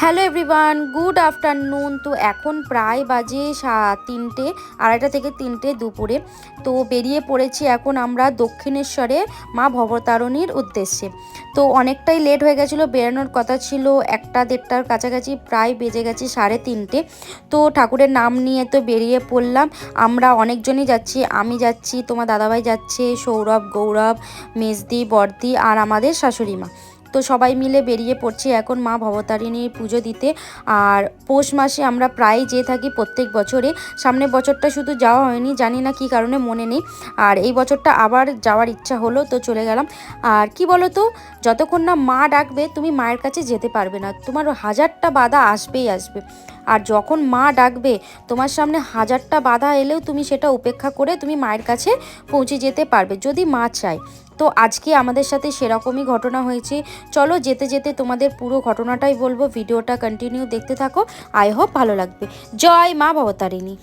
Hello everyone, good afternoon. তো এখন প্রায় বাজে তিনটে, আড়াইটা থেকে তিনটে দুপুরে। তো বেরিয়ে পড়েছি এখন আমরা দক্ষিণেশ্বরে মা ভবতারণীর উদ্দেশ্যে। তো অনেকটাই লেট হয়ে গেছিল, বেরোনোর কথা ছিল, একটা দেড়টার কাছাকাছি প্রায় বেজে গেছে সাড়ে তিনটে। তো ঠাকুরের নাম নিয়ে তো বেরিয়ে পড়লাম। আমরা অনেকজনই যাচ্ছি, আমি যাচ্ছি, তোমার দাদাভাই যাচ্ছে, সৌরভ, গৌরব, মেজদি, বর্দি আর আমাদের শাশুড়ি মা। তো সবাই মিলে বেরিয়ে পড়ছি এখন মা ভবতারিণীর পুজো দিতে। আর পৌষ মাসে আমরা প্রায় যেয়ে থাকি প্রত্যেক বছরে। সামনের বছরটা শুধু যাওয়া হয়নি, জানি না কী কারণে মনে নেই। আর এই বছরটা আবার যাওয়ার ইচ্ছা হলো, তো চলে গেলাম। আর কি বলো তো যতক্ষণ না মা ডাকবে, তুমি মায়ের কাছে যেতে পারবে না। তোমার হাজারটা বাধা আসবেই আসবে। আর যখন মা ডাকবে, তোমার সামনে হাজারটা বাধা এলেও তুমি সেটা উপেক্ষা করে তুমি মায়ের কাছে পৌঁছে যেতে পারবে, যদি মা চায়। তো আজকে আমাদের সাথে সেরকমই ঘটনা হয়েছে। চলো যেতে যেতে তোমাদের পুরো ঘটনাটাই বলব, ভিডিওটা কন্টিনিউ দেখতে থাকো। আই হোপ ভালো লাগবে। জয় মা ভবতারিণী।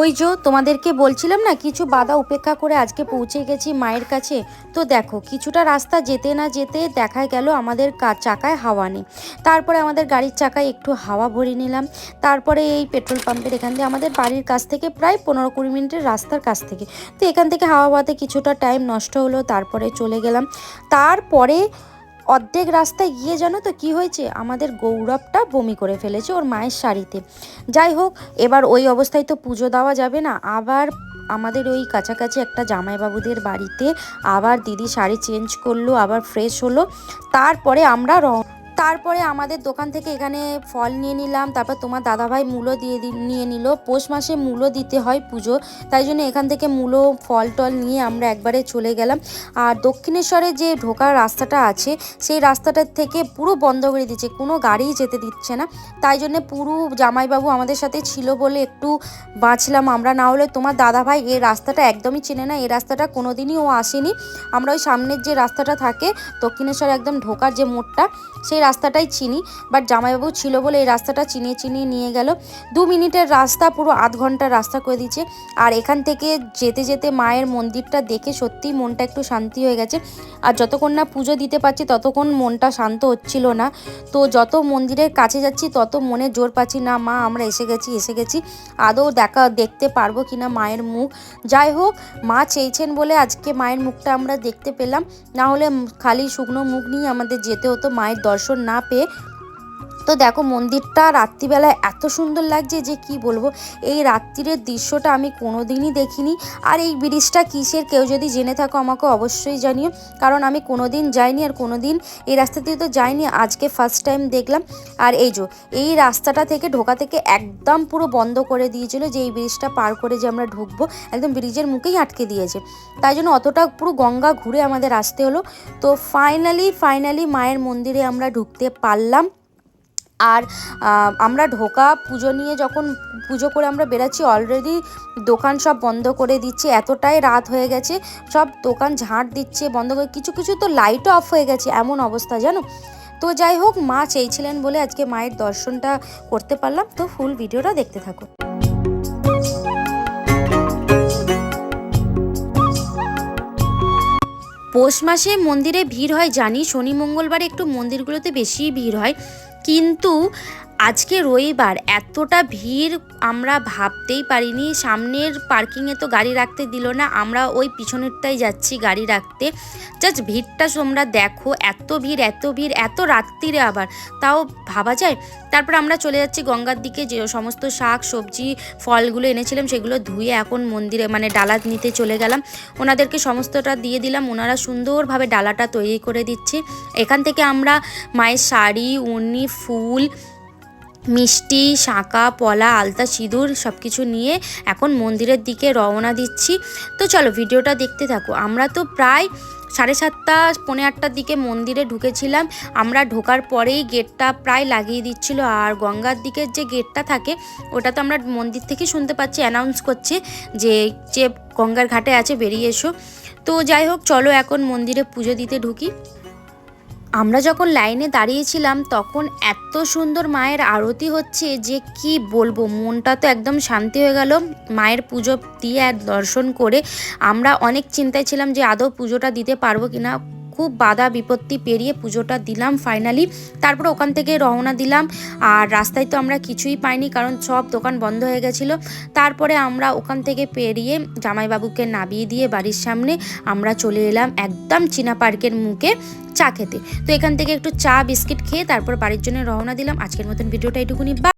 ওই যে তোমাদেরকে বলছিলাম না, কিছু বাধা উপেক্ষা করে আজকে পৌঁছে গেছি মায়ের কাছে। তো দেখো, কিছুটা রাস্তা যেতে না যেতে দেখা গেল আমাদের চাকায় হাওয়া নেই। তারপরে আমাদের গাড়ির চাকায় একটু হাওয়া ভরে নিলাম। তারপরে এই পেট্রোল পাম্পের এখান থেকে আমাদের বাড়ির কাছ থেকে প্রায় পনেরো কুড়ি মিনিটের রাস্তার কাছ থেকে। তো এখান থেকে হাওয়া বাতে কিছুটা টাইম নষ্ট হলো, তারপরে চলে গেলাম। তারপরে অর্ধেক রাস্তায় গিয়ে জানো তো কি হয়েছে? আমাদের গৌরবটা বমি করে ফেলেছে ওর মায়ের শাড়িতে। যাই হোক, এবার ওই অবস্থায় তো পুজো দেওয়া যাবে না। আবার আমাদের ওই কাছাকাছি একটা জামাইবাবুদের বাড়িতে আবার দিদি শাড়ি চেঞ্জ করল, আবার ফ্রেশ হলো। তারপরে আমরা তারপরে আমাদের দোকান থেকে এখানে ফল নিয়ে নিলাম, তারপর তোমার দাদাভাই মূলো দিয়ে নিয়ে নিল। পৌষ মাসে মূলো দিতে হয় পুজো তাই জন্য এখান থেকে মূলো, ফল টল নিয়ে আমরা একবারে চলে গেলাম। আর দক্ষিণেশ্বরে যে ঢোকার রাস্তাটা আছে, সেই রাস্তাটার থেকে পুরো বন্ধ করে দিচ্ছে কোনো গাড়িই যেতে দিচ্ছে না। তাই জন্য পুরো জামাইবাবু আমাদের সাথে ছিল বলে একটু বাঁচলাম আমরা, না হলে তোমার দাদাভাই এই রাস্তাটা একদমই চেনে না, এই রাস্তাটা কোনোদিনই ও আসেনি। আমরা ওই সামনের যে রাস্তাটা থাকে, দক্ষিণেশ্বর একদম ঢোকার যে মোড়টা, সেই রাস্তাটাই চিনি বাট জামাইবাবু ছিল বলে এই রাস্তাটা চিনিয়ে চিনিয়ে নিয়ে গেল। দু মিনিটের রাস্তা, পুরো আধ ঘণ্টার রাস্তা করে দিচ্ছে। আর এখান থেকে যেতে যেতে মায়ের মন্দিরটা দেখে সত্যিই মনটা একটু শান্তি হয়ে গেছে। আর যতক্ষণ না পুজো দিতে পারছি, ততক্ষণ মনটা শান্ত হচ্ছিল না। তো যত মন্দিরের কাছে যাচ্ছি, তত মনে জোর পাচ্ছি, না মা, আমরা এসে গেছি এসে গেছি। আদৌ দেখা, দেখতে পারব কিনা মায়ের মুখ? যাই হোক, মা চেয়েছেন বলে আজকে মায়ের মুখটা আমরা দেখতে পেলাম। না হলে খালি শুকনো মুখ নিয়ে আমাদের যেতে হতো, মায়ের দর্শন না পেয়ে তো দেখো মন্দিরটা রাত্রিবেলায় এত সুন্দর লাগছে যে কি বলব? এই রাত্রিরের দৃশ্যটা আমি কোনোদিনই দেখিনি। আর এই ব্রিজটা কিসের? কেউ যদি জেনে থাকো আমাকে অবশ্যই জানিও। কারণ আমি কোনোদিন যাইনি আর কোনোদিন এই রাস্তা দিয়ে তো যাইনি। আজকে ফার্স্ট টাইম দেখলাম। আর এই যে, এই রাস্তাটা থেকে ঢোকা থেকে একদম পুরো বন্ধ করে দিয়েছিল যে এই ব্রিজটা পার করে যে আমরা ঢুকবো। একদম ব্রিজের মুখেই আটকে দিয়েছে। তাই জন্য অতটা পুরো গঙ্গা ঘুরে আমাদের আসতে হলো। তো ফাইনালি ফাইনালি মায়ের মন্দিরে আমরা ঢুকতে পারলাম। আর আমরা ঢোকা পুজো নিয়ে যখন পুজো করে আমরা বেরাচ্ছি অলরেডি দোকান সব বন্ধ করে দিচ্ছে, এতটাই রাত হয়ে গেছে, সব দোকান ঝাঁট দিচ্ছে, বন্ধ করে, কিছু কিছু তো লাইটও অফ হয়ে গেছে, এমন অবস্থা, জানো? তো যাই হোক, মা চেয়েছিলেন বলে আজকে মায়ের দর্শনটা করতে পারলাম, তো ফুল ভিডিওটা দেখতে থাকো। পৌষ মাসে মন্দিরে ভিড় হয়, জানি, শনি, মঙ্গলবার একটু মন্দিরগুলোতে বেশি ভিড় হয় কিন্তু আজকে রবিবার এতটা ভিড় আমরা ভাবতেই পারিনি। সামনের পার্কিংয়ে তো গাড়ি রাখতে দিল না, আমরা ওই পিছনেরটাই যাচ্ছি গাড়ি রাখতে। জাস্ট ভিড়টা তোমরা দেখো, এত ভিড় এত ভিড়, এত রাত্রিরে আবার। তাও ভাবা যায়? তারপর আমরা চলে যাচ্ছি গঙ্গার দিকে, যে সমস্ত শাক, সবজি, ফলগুলো এনেছিলাম, সেগুলো ধুয়ে এখন মন্দিরে মানে ডালা নিতে চলে গেলাম। ওনাদেরকে সমস্তটা দিয়ে দিলাম, ওনারা সুন্দরভাবে ডালাটা তৈরি করে দিচ্ছে। এখান থেকে আমরা মায়ের শাড়ি, উনি, ফুল মিষ্টি শাঁকা পলা, আলতা, সিঁদুর সব কিছু নিয়ে এখন মন্দিরের দিকে রওনা দিচ্ছি। তো চলো ভিডিওটা দেখতে থাকো। আমরা তো প্রায় সাড়ে সাতটা, পৌনে আটটার দিকে মন্দিরে ঢুকেছিলাম। আমরা ঢোকার পরেই গেটটা প্রায় লাগিয়ে দিচ্ছিল। আর গঙ্গার দিকের যে গেটটা থাকে, ওটা তো আমরা মন্দির থেকে শুনতে পাচ্ছি অ্যানাউন্স করছে যে যে গঙ্গার ঘাটে আছে, বেরিয়ে এসো। তো যাই হোক, চলো এখন মন্দিরে পুজো দিতে ঢুকি। আমরা যখন লাইনে দাঁড়িয়েছিলাম, তখন এত সুন্দর মায়ের আরতি হচ্ছে যে কি বলব, মনটা তো একদম শান্তি হয়ে গেল। মায়ের পুজো দিয়ে দর্শন করে আমরা অনেক চিন্তায় ছিলাম যে আদৌ পুজোটা দিতে পারব কি না খুব বাধা বিপত্তি পেরিয়ে পুজোটা দিলাম ফাইনালি তারপর ওখান থেকে রওনা দিলাম। আর রাস্তায় তো আমরা কিছুই পাইনি কারণ সব দোকান বন্ধ হয়ে গেছিল। তারপরে আমরা ওখান থেকে পেরিয়ে জামাইবাবুকে নামিয়ে দিয়ে বাড়ির সামনে আমরা চলে এলাম একদম চীনা পার্কের মুখে চা খেতে। তো এখান থেকে একটু চা, বিস্কিট খেয়ে তারপর বাড়ির জন্য রওনা দিলাম। আজকের মতন ভিডিওটা এটুকুনি। বা